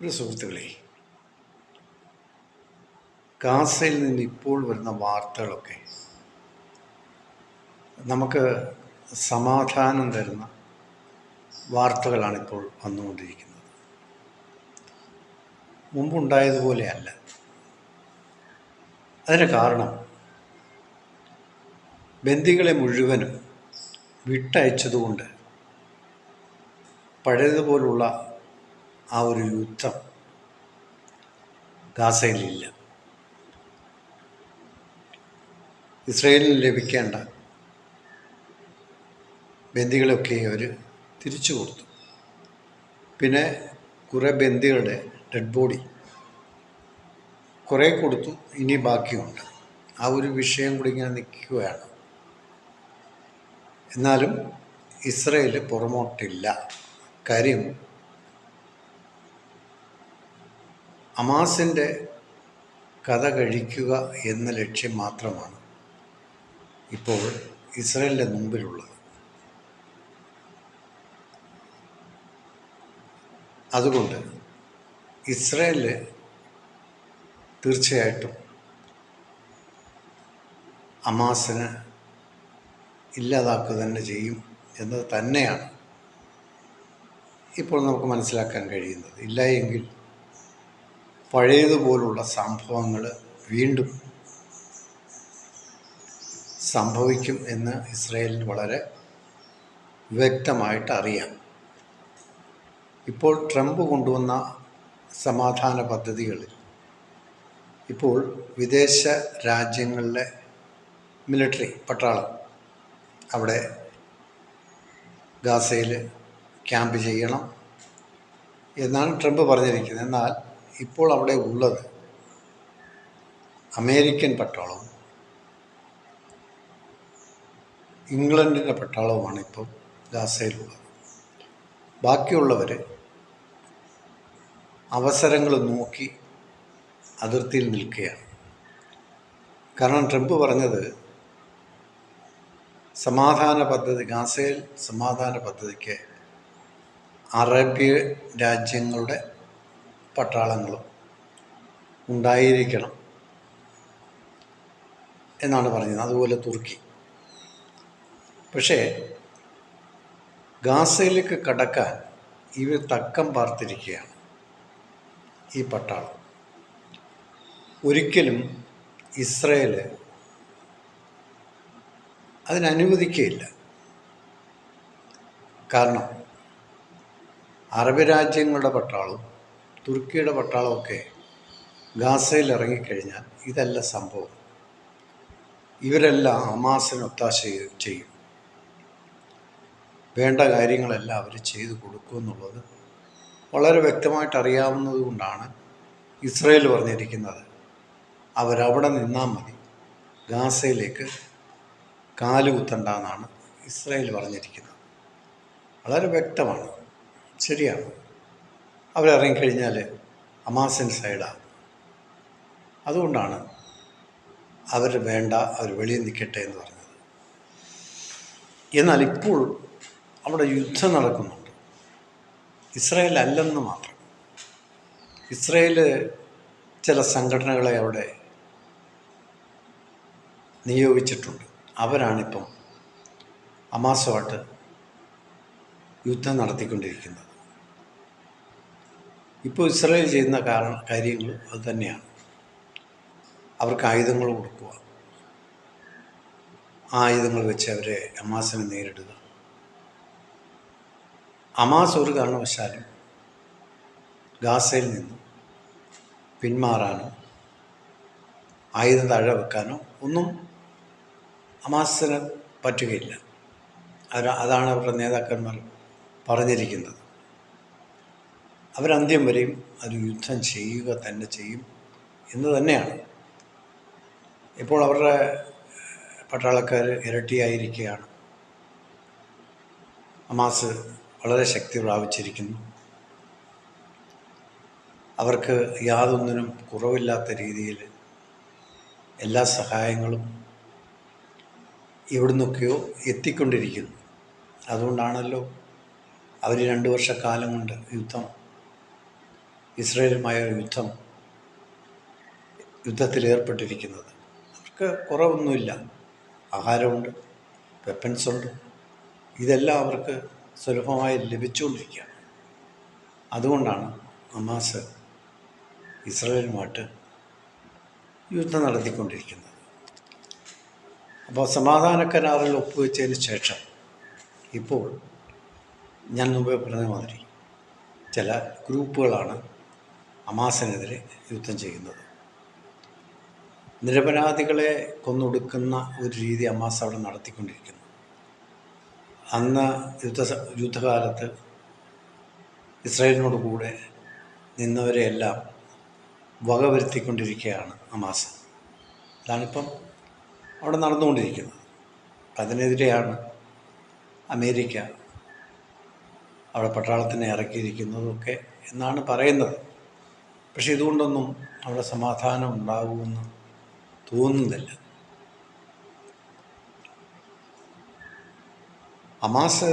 ഒരു സുഹൃത്തുക്കളെ ഗാസയിൽ നിന്ന് ഇപ്പോൾ വരുന്ന വാർത്തകളൊക്കെ നമുക്ക് സമാധാനം തരുന്ന വാർത്തകളാണിപ്പോൾ വന്നുകൊണ്ടിരിക്കുന്നത്. മുമ്പുണ്ടായതുപോലെയല്ല അതിന് കാരണം ബന്ദികളെ മുഴുവനും വിട്ടയച്ചതുകൊണ്ട് പഴയതുപോലുള്ള ആ ഒരു യുദ്ധം ഗാസയിലില്ല. ഇസ്രയേലിന് ലഭിക്കേണ്ട ബന്ദികളൊക്കെ അവർ തിരിച്ചു കൊടുത്തു. പിന്നെ കുറേ ബന്ദികളുടെ ഡെഡ് ബോഡി കുറേ കൊടുത്തു ഇനി ബാക്കിയുണ്ട്. ആ ഒരു വിഷയം കൂടി ഇങ്ങനെ നിൽക്കുകയാണ്. എന്നാലും ഇസ്രയേൽ പുറമോട്ടില്ല. കാര്യം അമാസിന്റെ കഥ കഴിക്കുക എന്ന ലക്ഷ്യം മാത്രമാണ് ഇപ്പോൾ ഇസ്രയേലിന്റെ മുമ്പിലുള്ളത്. അതുകൊണ്ട് ഇസ്രയേൽ തീർച്ചയായിട്ടും അമാസിനെ ഇല്ലാതാക്കുക തന്നെ ചെയ്യും എന്നത് തന്നെയാണ് ഇപ്പോൾ നമുക്ക് മനസ്സിലാക്കാൻ കഴിയുന്നത്. ഇല്ലായെങ്കിൽ പഴയതുപോലുള്ള സംഭവങ്ങൾ വീണ്ടും സംഭവിക്കും എന്ന് ഇസ്രയേലിന് വളരെ വ്യക്തമായിട്ട് അറിയാം. ഇപ്പോൾ ട്രംപ് കൊണ്ടുവന്ന സമാധാന പദ്ധതികളിൽ ഇപ്പോൾ വിദേശ രാജ്യങ്ങളിലെ മിലിറ്ററി പട്ടാളം അവിടെ ഗാസയിൽ ക്യാമ്പ് ചെയ്യണം എന്നാണ് ട്രംപ് പറഞ്ഞിരിക്കുന്നത്. എന്നാൽ ഇപ്പോൾ അവിടെ ഉള്ളത് അമേരിക്കൻ പട്ടാളവും ഇംഗ്ലണ്ടിന്റെ പട്ടാളവുമാണ് ഇപ്പോൾ ഗാസയിലുള്ളത്. ബാക്കിയുള്ളവർ അവസരങ്ങൾ നോക്കി അതിർത്തിയിൽ നിൽക്കുകയാണ്. കാരണം ട്രംപ് പറഞ്ഞത് സമാധാന പദ്ധതി ഗാസയിൽ സമാധാന പദ്ധതിക്ക് അറേബ്യ രാജ്യങ്ങളുടെ പട്ടാളങ്ങളും ഉണ്ടായിരിക്കണം എന്നാണ് പറഞ്ഞത്. അതുപോലെ തുർക്കി. പക്ഷേ ഗാസയിലേക്ക് കടക്കാൻ ഇവർ തക്കം പാർത്തിരിക്കുകയാണ് ഈ പട്ടാളം. ഒരിക്കലും ഇസ്രയേൽ അതിനനുവദിക്കുകയില്ല. കാരണം അറബ് രാജ്യങ്ങളുടെ പട്ടാളവും തുർക്കിയുടെ പട്ടാളമൊക്കെ ഗാസയിൽ ഇറങ്ങിക്കഴിഞ്ഞാൽ ഇതല്ല സംഭവം. ഇവരെല്ലാം ഹമാസിന് ഒത്താശ ചെയ്യും. വേണ്ട കാര്യങ്ങളെല്ലാം അവർ ചെയ്തു കൊടുക്കുമെന്നുള്ളത് വളരെ വ്യക്തമായിട്ട് അറിയാവുന്നതുകൊണ്ടാണ് ഇസ്രയേൽ പറഞ്ഞിരിക്കുന്നത്. അവരവിടെ നിന്നാൽ മതി. ഗാസയിലേക്ക് കാലുകുത്തണ്ടെന്നാണ് ഇസ്രയേൽ പറഞ്ഞിരിക്കുന്നത്. വളരെ വ്യക്തമാണ്. ശരിയാണ്. അവരിറങ്ങിക്കഴിഞ്ഞാൽ അമാസൻ സൈഡാണ് അതുകൊണ്ടാണ് അവർ വേണ്ട അവർ വെളിയിൽ നിൽക്കട്ടെ എന്ന് പറഞ്ഞത്. എന്നാൽ ഇപ്പോൾ അവിടെ യുദ്ധം നടക്കുന്നുണ്ട്. ഇസ്രയേൽ അല്ലെന്ന് മാത്രം. ഇസ്രായേൽ ചില സംഘടനകളെ അവിടെ നിയോഗിച്ചിട്ടുണ്ട്. അവരാണിപ്പം അമാസമായിട്ട് യുദ്ധം നടത്തിക്കൊണ്ടിരിക്കുന്നത്. ഇപ്പോൾ ഇസ്രായേൽ ചെയ്യുന്ന കാരണം കാര്യങ്ങൾ അത് തന്നെയാണ്. അവർക്ക് ആയുധങ്ങൾ കൊടുക്കുക. ആ ആയുധങ്ങൾ വെച്ച് അവരെ അമാസിനെ നേരിടുക. അമാസ് ഒരു കാരണവശാലും ഗാസയിൽ നിന്നും പിന്മാറാനോ ആയുധം താഴെ വെക്കാനോ ഒന്നും അമാസിന് പറ്റുകയില്ല. അത് അതാണ് അവരുടെ നേതാക്കന്മാർ പറഞ്ഞിരിക്കുന്നത്. അവരന്ത്യം വരെയും ഒരു യുദ്ധം ചെയ്യുക തന്നെ ചെയ്യും എന്ന് തന്നെയാണ്. ഇപ്പോൾ അവരുടെ പട്ടാളക്കാർ ഇരട്ടിയായിരിക്കുകയാണ്. അമാസ് വളരെ ശക്തി പ്രാപിച്ചിരിക്കുന്നു. അവർക്ക് യാതൊന്നിനും കുറവില്ലാത്ത രീതിയിൽ എല്ലാ സഹായങ്ങളും എവിടുന്നൊക്കെയോ എത്തിക്കൊണ്ടിരിക്കുന്നു. അതുകൊണ്ടാണല്ലോ അവർ രണ്ട് വർഷക്കാലം കൊണ്ട് യുദ്ധം ഇസ്രയേലുമായ യുദ്ധം യുദ്ധത്തിലേർപ്പെട്ടിരിക്കുന്നത് അവർക്ക് കുറവൊന്നുമില്ല. ആഹാരമുണ്ട് വെപ്പൻസ് ഉണ്ട്. ഇതെല്ലാം അവർക്ക് സുലഭമായി ലഭിച്ചുകൊണ്ടിരിക്കുകയാണ്. അതുകൊണ്ടാണ് ഹമാസ് ഇസ്രയേലുമായിട്ട് യുദ്ധം നടത്തിക്കൊണ്ടിരിക്കുന്നത്. അപ്പോൾ സമാധാന കരാറിൽ ഒപ്പുവെച്ചതിന് ശേഷം ഇപ്പോൾ ഞാൻ മുമ്പേ പറഞ്ഞ മാതിരി ചില ഗ്രൂപ്പുകളാണ് ഹമാസിനെതിരെ യുദ്ധം ചെയ്യുന്നത്. നിരപരാധികളെ കൊന്നൊടുക്കുന്ന ഒരു രീതി ഹമാസ് അവിടെ നടത്തിക്കൊണ്ടിരിക്കുന്നു. അന്ന് യുദ്ധ യുദ്ധകാലത്ത് ഇസ്രായേലിനോട് കൂടെ നിന്നവരെയെല്ലാം വകവരുത്തിക്കൊണ്ടിരിക്കുകയാണ് ഹമാസ്. അതാണിപ്പം അവിടെ നടന്നുകൊണ്ടിരിക്കുന്നത്. അതിനെതിരെയാണ് അമേരിക്ക അവിടെ പട്ടാളത്തിനെ ഇറക്കിയിരിക്കുന്നതൊക്കെ എന്നാണ് പറയുന്നത്. പക്ഷെ ഇതുകൊണ്ടൊന്നും അവിടെ സമാധാനം ഉണ്ടാകുമെന്ന് തോന്നുന്നില്ല. അമാസ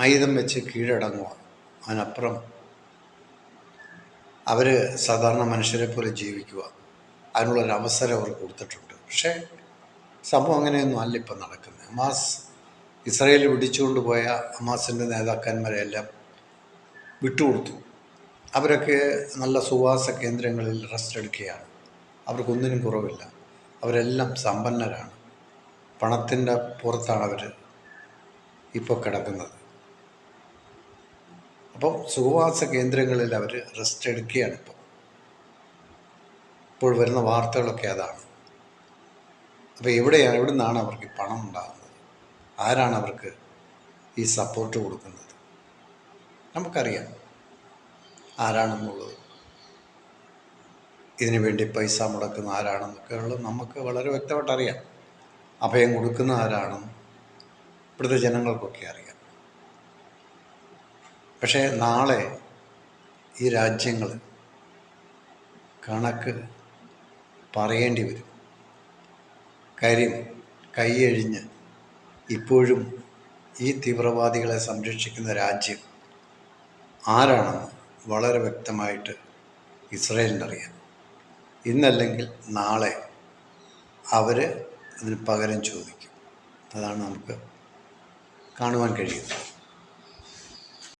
ആയുധം വെച്ച് കീഴടങ്ങുക അതിനപ്പുറം അവർ സാധാരണ മനുഷ്യരെ പോലെ ജീവിക്കുക. അതിനുള്ളൊരു അവസരം അവർ കൊടുത്തിട്ടുണ്ട്. പക്ഷേ സംഭവം അങ്ങനെയൊന്നും അല്ല ഇപ്പം നടക്കുന്നത്. അമാസ് ഇസ്രയേൽ പിടിച്ചുകൊണ്ട് പോയ ഹമാസിന്റെ നേതാക്കന്മാരെല്ലാം വിട്ടുകൊടുത്തു. അവരൊക്കെ നല്ല സുവാസ കേന്ദ്രങ്ങളിൽ റെസ്റ്റ് എടുക്കുകയാണ്. അവർക്കൊന്നിനും കുറവില്ല. അവരെല്ലാം സമ്പന്നരാണ്. പണത്തിന്റെ പുറത്താണ് അവർ ഇപ്പോൾ കിടക്കുന്നത്. അപ്പോൾ സുഖവാസ കേന്ദ്രങ്ങളിൽ അവർ റെസ്റ്റ് എടുക്കുകയാണ് ഇപ്പോൾ. ഇപ്പോൾ വരുന്ന വാർത്തകളൊക്കെ അതാണ്. അപ്പോൾ എവിടെയാണ് എവിടെ നിന്നാണ് അവർക്ക് പണം ഉണ്ടാകുന്നത്? ആരാണ് അവർക്ക് ഈ സപ്പോർട്ട് കൊടുക്കുന്നത്? നമുക്കറിയാം. ആരാണെന്നുള്ളത്. ഇതിനു വേണ്ടി പൈസ മുടക്കുന്ന ആരാണെന്നൊക്കെ ഉള്ളത് നമുക്ക് വളരെ വ്യക്തമായിട്ട് അറിയാം. അഭയം കൊടുക്കുന്ന ആരാണെന്ന് ഇവിടുത്തെ ജനങ്ങൾക്കൊക്കെ അറിയാം. പക്ഷേ നാളെ ഈ രാജ്യങ്ങൾ കണക്ക് പറയേണ്ടി വരും. കാര്യം കൈയഴിഞ്ഞ് ഇപ്പോഴും ഈ തീവ്രവാദികളെ സംരക്ഷിക്കുന്ന രാജ്യം ആരാണെന്ന് വളരെ വ്യക്തമായിട്ട് ഇസ്രയേലിനറിയാം. ഇന്നല്ലെങ്കിൽ നാളെ അവർ അതിന് പകരം ചോദിക്കും. അതാണ് നമുക്ക് കാണുവാൻ കഴിയുന്നത്.